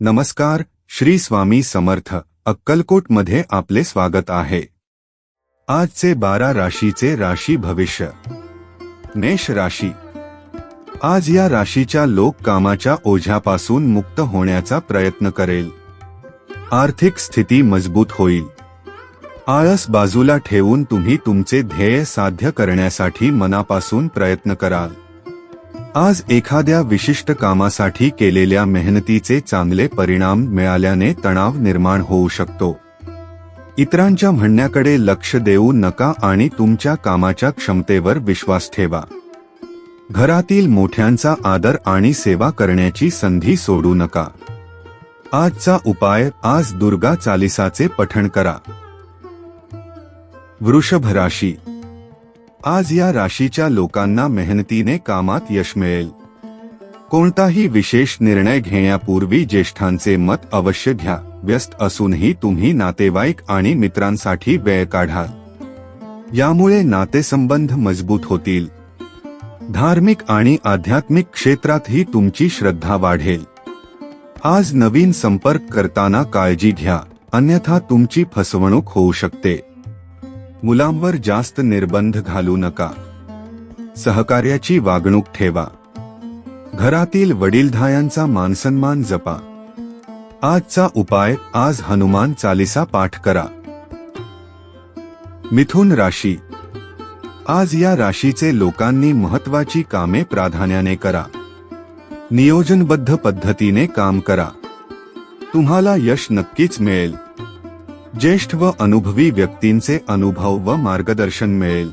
नमस्कार श्री स्वामी समर्थ अक्कलकोटमध्ये आपले स्वागत आहे. आजचे बारा राशीचे राशी भविष्य. मेष राशी. आज या राशीच्या लोक कामाच्या ओझ्यापासून मुक्त होण्याचा प्रयत्न करेल. आर्थिक स्थिती मजबूत होईल. आळस बाजूला ठेवून तुम्ही तुमचे ध्येय साध्य करण्यासाठी मनापासून प्रयत्न कराल. आज एखाद्या विशिष्ट कामासाठी केलेल्या मेहनतीचे चांगले परिणाम मिळाल्याने तणाव निर्माण होऊ शकतो. इतरांच्या म्हणण्याकडे लक्ष देऊ नका आणि तुमच्या कामाच्या क्षमतेवर विश्वास ठेवा. घरातील मोठ्यांचा आदर आणि सेवा करण्याची संधी सोडू नका. आजचा उपाय आज दुर्गा चालिसाचे पठण करा. वृषभ राशी आज या राशीच्या लोकांना मेहनतीने कामात यश मिळेल. कोणताही विशेष निर्णय घेण्यापूर्वी ज्येष्ठांचे मत अवश्य घ्या. व्यस्त असूनही तुम्ही नातेवाईक आणि मित्रांसाठी वेळ काढा. यामुळे नातेसंबंध मजबूत होतील. धार्मिक आणि आध्यात्मिक क्षेत्रातही तुमची श्रद्धा वाढेल. आज नवीन संपर्क करताना काळजी घ्या. अन्यथा तुमची फसवणूक होऊ शकते. मुलांवर जास्त निर्बंध घालू नका. सहकार्याची वागणूक ठेवा. घरातील वडीलधायांचा मानसन्मान जपा. आजचा उपाय आज हनुमान चालिसा पाठ करा. मिथुन राशी. आज या राशीचे लोकांनी महत्वाची कामे प्राधान्याने करा. नियोजनबद्ध पद्धतीने काम करा. तुम्हाला यश नक्कीच मिळेल. ज्येष्ठ व अनुभवी व्यक्तींचे अनुभव व मार्गदर्शन मिळेल.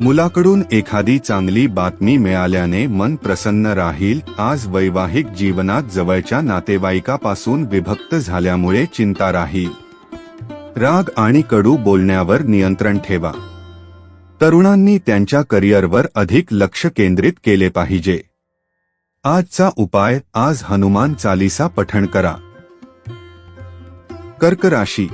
मुलाकडून एखादी चांगली बातमी मिळाल्याने मन प्रसन्न राहील. आज वैवाहिक जीवनात जवळच्या नातेवाईकापासून विभक्त झाल्यामुळे चिंता राहील. राग आणि कडू बोलण्यावर नियंत्रण ठेवा. तरुणांनी त्यांच्या करिअरवर अधिक लक्ष केंद्रित केले पाहिजे. आजचा उपाय आज हनुमान चालिसा पठण करा. कर्क राशी.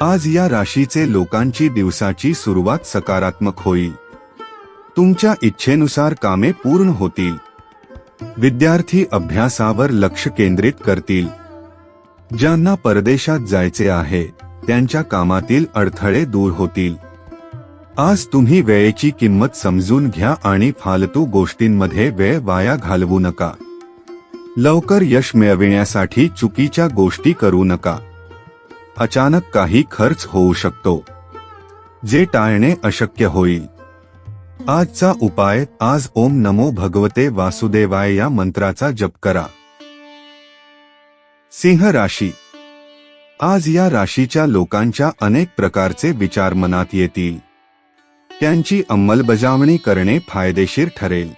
आज या राशीचे लोकांची दिवसाची सुरुवात सकारात्मक होईल. तुमच्या इच्छेनुसार कामे पूर्ण होतील. विद्यार्थी अभ्यासावर लक्ष केंद्रित करतील. ज्यांना परदेशात जायचे आहे त्यांच्या कामातील अडथळे दूर होतील. आज तुम्ही वेळेची किंमत समजून घ्या आणि फालतू गोष्टींमध्ये वेळ वाया घालवू नका. लवकर यश मिळविण्यासाठी चुकीच्या गोष्टी करू नका. अचानक काही खर्च होऊ शकतो जे टाळणे अशक्य होईल. आजचा उपाय आज ओम नमो भगवते वासुदेवाय या मंत्राचा जप करा. सिंह राशी. आज या राशीच्या लोकांच्या अनेक प्रकारचे विचार मनात येतील. त्यांची अंमलबजावणी करणे फायदेशीर ठरेल.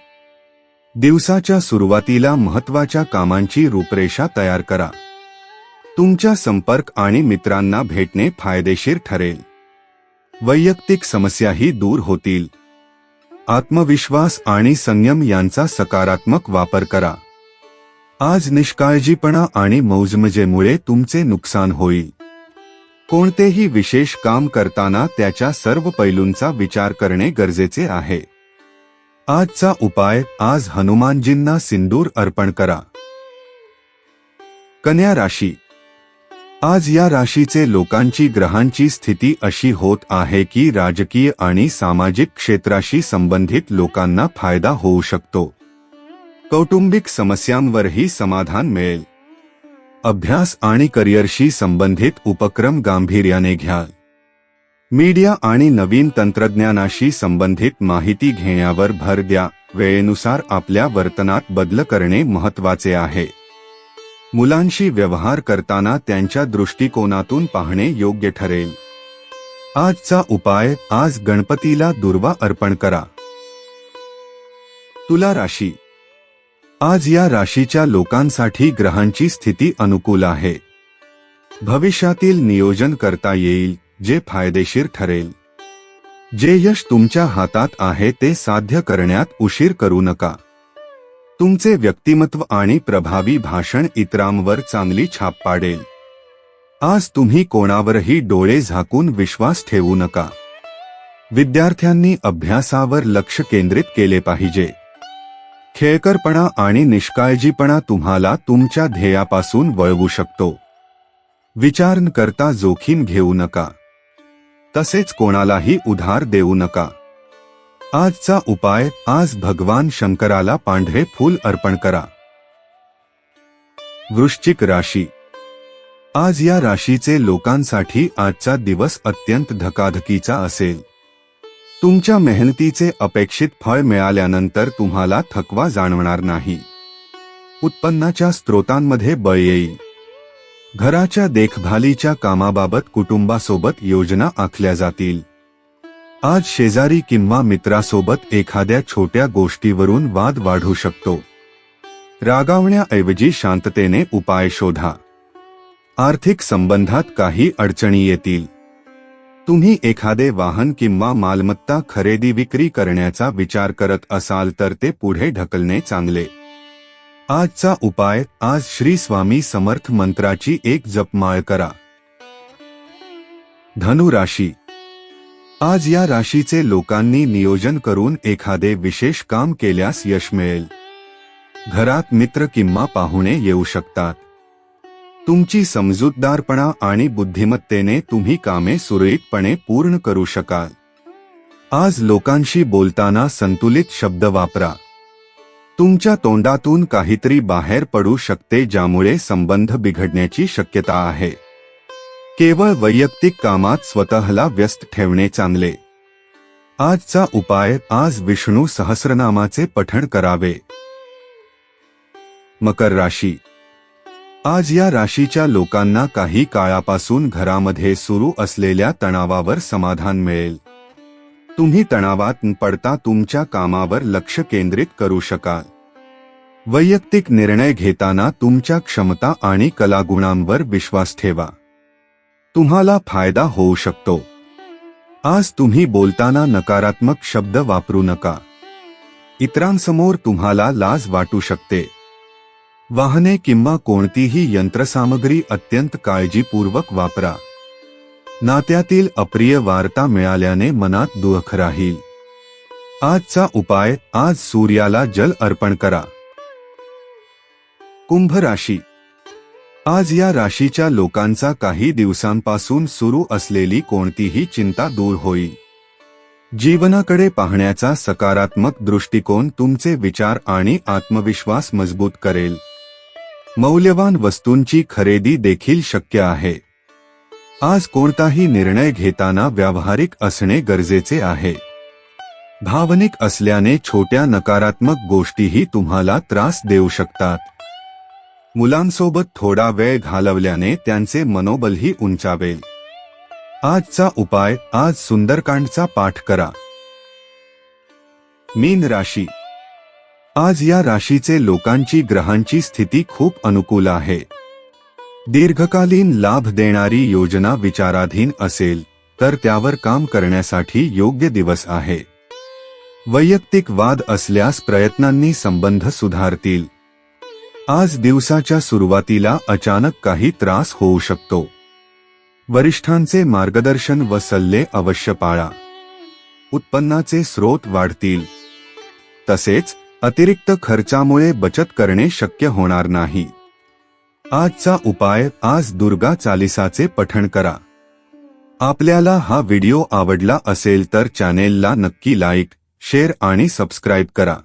दिवसाच्या सुरुवातीला महत्त्वाच्या कामांची रूपरेषा तयार करा. तुमच्या संपर्क आणि मित्रांना भेटणे फायदेशीर ठरेल. वैयक्तिक समस्याही दूर होतील. आत्मविश्वास आणि संयम यांचा सकारात्मक वापर करा. आज निष्काळजीपणा आणि मौजमजेमुळे तुमचे नुकसान होईल. कोणतेही विशेष काम करताना त्याच्या सर्व पैलूंचा विचार करणे गरजेचे आहे. आजचा उपाय आज हनुमानजींना सिंदूर अर्पण करा. कन्या राशी आज या राशीचे लोकांची ग्रहांची स्थिती अशी होत आहे की राजकीय आणि सामाजिक क्षेत्राशी संबंधित लोकांना फायदा होऊ शकतो. कौटुंबिक समस्यांवरही समाधान मिळेल. अभ्यास आणि करिअरशी संबंधित उपक्रम गांभीर्याने घ्या मीडिया आणि नवीन तंत्रज्ञानाशी संबंधित माहिती घेण्यावर भर द्या. वेळेनुसार आपल्या वर्तनात बदल करणे महत्त्वाचे आहे. मुलांशी व्यवहार करताना त्यांच्या दृष्टिकोनातून पाहणे योग्य ठरेल. आजचा उपाय आज गणपतीला दुर्वा अर्पण करा. तुला राशी. आज या राशीच्या लोकांसाठी ग्रहांची स्थिती अनुकूल आहे. भविष्यातील नियोजन करता येईल जे फायदेशीर ठरेल. जे यश तुमच्या हातात आहे ते साध्य करण्यात उशीर करू नका. तुमचे व्यक्तिमत्व आणि प्रभावी भाषण इतरांवर चांगली छाप पाडेल. आज तुम्ही कोणावरही डोळे झाकून विश्वास ठेवू नका. विद्यार्थ्यांनी अभ्यासावर लक्ष केंद्रित केले पाहिजे. खेळकरपणा आणि निष्काळजीपणा तुम्हाला तुमच्या ध्येयापासून वळवू शकतो. विचार करता जोखीम घेऊ नका. तसेच कोणालाही उधार देऊ नका. आजचा उपाय आज भगवान शंकराला पांढरे फूल अर्पण करा. वृश्चिक राशी. आज या राशीचे लोकांसाठी आजचा दिवस अत्यंत धकाधकीचा असेल. तुमच्या मेहनतीचे अपेक्षित फळ मिळाल्यानंतर तुम्हाला थकवा जाणवणार नाही. उत्पन्नाच्या स्त्रोतांमध्ये बळ येईल. घराच्या देखभालीच्या कामाबाबत कुटुंबासोबत योजना आखल्या जातील. आज शेजारी किंवा मित्रासोबत एखाद्या छोट्या गोष्टीवरून वाद वाढू शकतो. रागावण्याऐवजी शांततेने उपाय शोधा. आर्थिक संबंधात काही अडचणी येतील. तुम्ही एखादे वाहन किंवा मालमत्ता खरेदी विक्री करण्याचा विचार करत असाल तर ते पुढे ढकलणे चांगले. आजचा उपाय आज श्री स्वामी समर्थ मंत्राची एक जपमाळ करा. धनु राशी आज या राशीचे लोकांनी नियोजन करून एखादे विशेष काम केल्यास यश मिळेल. घरात मित्र किंवा पाहुणे येऊ शकतात. तुमची समजूतदारपणा आणि बुद्धिमत्तेने तुम्ही कामे सुरळीतपणे पूर्ण करू शकाल. आज लोकांशी बोलताना संतुलित शब्द वापरा. तुमच्या तोंडातून काहीतरी बाहेर पडू शकते ज्यामुळे संबंध बिघडण्याची शक्यता आहे. केवळ वैयक्तिक कामात स्वतःला व्यस्त ठेवणे चांगले. आजचा उपाय आज विष्णू सहस्रनामाचे पठण करावे. मकर राशी. आज या राशीच्या लोकांना काही काळापासून घरामध्ये सुरू असलेल्या तणावावर समाधान मिळेल. तुम्ही तणावात पडता तुमच्या कामावर लक्ष केंद्रित करू शकाल. वैयक्तिक निर्णय घेताना तुमच्या क्षमता आणि कलागुणांवर विश्वास ठेवा. तुम्हाला फायदा होऊ शकतो. आज तुम्ही बोलताना नकारात्मक शब्द वापरू नका. इतरांसमोर तुम्हाला लाज वाटू शकते. वाहने किंवा कोणतीही यंत्रसामग्री अत्यंत काळजीपूर्वक वापरा. नात्यातील अप्रिय वार्ता मिळाल्याने मनात दुःख राहील. आजचा उपाय आज सूर्याला जल अर्पण करा. कुंभ राशी आज या राशीच्या लोकांचा काही दिवसांपासून सुरू असलेली कोणतीही चिंता दूर होईल. जीवनाकडे पाहण्याचा सकारात्मक दृष्टिकोन तुमचे विचार आणि आत्मविश्वास मजबूत करेल. मौल्यवान वस्तूंची खरेदी देखील शक्य आहे. आज कोणताही निर्णय घेताना व्यावहारिक असणे गरजेचे आहे. भावनिक असल्याने छोट्या नकारात्मक गोष्टीही तुम्हाला त्रास देऊ शकतात. मुलांसोबत थोडा वेळ घालवल्याने त्यांचे मनोबलही उंचावेल. आजचा उपाय आज सुंदरकांडचा पाठ करा. मीन राशी. आज या राशीचे लोकांची ग्रहांची स्थिती खूप अनुकूल आहे. दीर्घकालीन लाभ देणारी योजना विचाराधीन असेल तर त्यावर काम करण्यासाठी योग्य दिवस आहे. वैयक्तिक वाद असल्यास प्रयत्नांनी संबंध सुधारतील. आज दिवसाच्या सुरुवातीला अचानक काही त्रास होऊ शकतो. वरिष्ठांचे मार्गदर्शन व सल्ले अवश्य पाळा. उत्पन्नाचे स्रोत वाढतील. तसेच अतिरिक्त खर्चामुळे बचत करणे शक्य होणार नाही. आजचा उपाय आज दुर्गा चालिसाचे पठण करा. आपल्याला हा व्हिडिओ आवडला असेल तर चॅनेलला नक्की लाईक शेअर आणि सबस्क्राईब करा.